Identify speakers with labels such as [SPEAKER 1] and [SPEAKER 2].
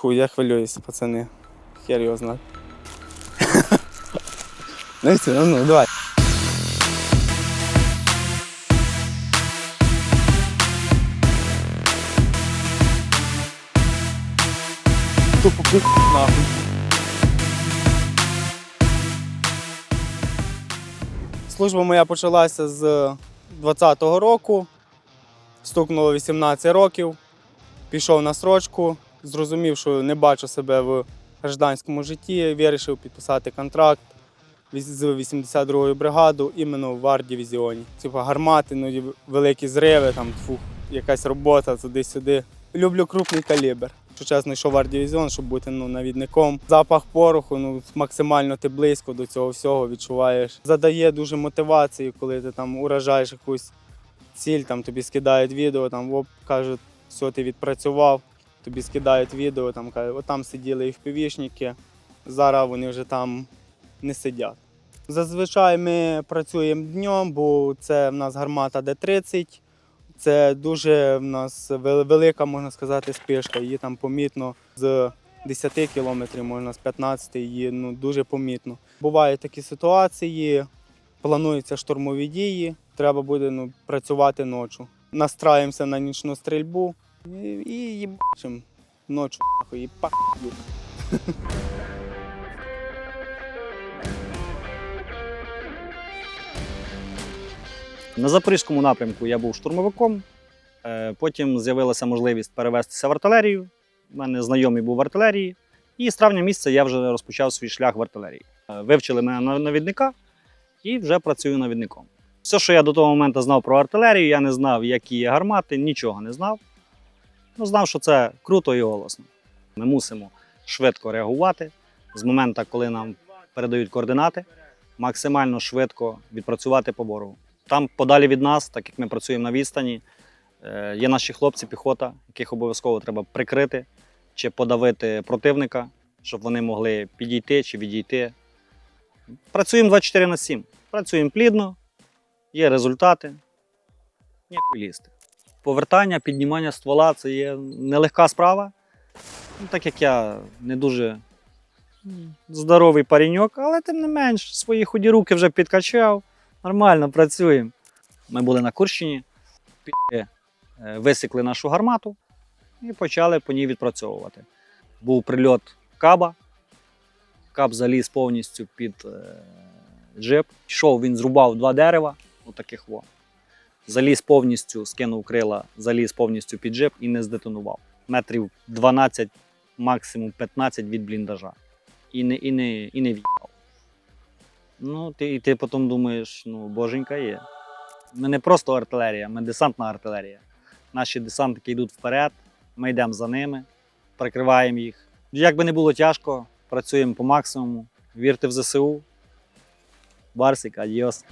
[SPEAKER 1] Фу, я хвилююся, пацани. Хер його знає. Ну ну, давай. Тупо пух нахуй. Служба моя почалася з 20-го року. Стукнуло 18 років. Пішов на срочку, зрозумів, що не бачу себе в гражданському житті, вирішив підписати контракт з 82-ю бригадою іменно в арт-дивізіоні. Типа гармати, ну, великі зриви, там тьфу, якась робота туди-сюди. Люблю крупний калібр. Що чесно, йшов в арт-дивізіон, щоб бути ну, навідником. Запах пороху, ну максимально ти близько до цього всього відчуваєш. Задає дуже мотивацію, коли ти там уражаєш якусь ціль, там тобі скидають відео, там оп, кажуть, все, ти відпрацював, тобі скидають відео, там кажуть, от там сиділи і впівішники, зараз вони вже там не сидять. Зазвичай ми працюємо днем, бо це в нас гармата Д-30. Це дуже в нас велика, можна сказати, спишка. Її там помітно з 10 кілометрів, можна з 15, її ну, дуже помітно. Бувають такі ситуації, плануються штурмові дії, треба буде ну, працювати ночі. Настраємося на нічну стрільбу і, їбачимо ночі, нахуй, і пах.
[SPEAKER 2] На запорізькому напрямку я був штурмовиком. Е, Потім з'явилася можливість перевестися в артилерію. У мене знайомий був в артилерії. І з травня місяця я вже розпочав свій шлях в артилерії. Е, Вивчили мене на навідника і вже працюю навідником. Все, що я до того моменту знав про артилерію, я не знав, які є гармати, нічого не знав. Ну, знав, що це круто і голосно. Ми мусимо швидко реагувати з моменту, коли нам передають координати, максимально швидко відпрацювати по ворогу. Там подалі від нас, так як ми працюємо на відстані, е, є наші хлопці, піхота, яких обов'язково треба прикрити чи подавити противника, щоб вони могли підійти чи відійти. Працюємо 24 на 7. Працюємо плідно, є результати. Ніякої лізти. Повертання, піднімання ствола це є нелегка справа. Ну, так як я не дуже здоровий пареньок, але тим не менш, свої худі руки вже підкачав. Нормально працюємо. Ми були на Курщині, пі- е, висікли нашу гармату і почали по ній відпрацьовувати. Був прильот каба. Каб заліз повністю під е, джип. Йшов, він зрубав два дерева, отаких во. Заліз повністю, скинув крила, заліз повністю під джип і не здетонував. Метрів 12, максимум 15 від бліндажа. І не, і не, і не в'їхав. Ну, ти, і ти потім думаєш, ну, боженька є. Ми не просто артилерія, ми десантна артилерія. Наші десантники йдуть вперед, ми йдемо за ними, прикриваємо їх. Як би не було тяжко, працюємо по максимуму. Вірте в ЗСУ. Барсик, адіос.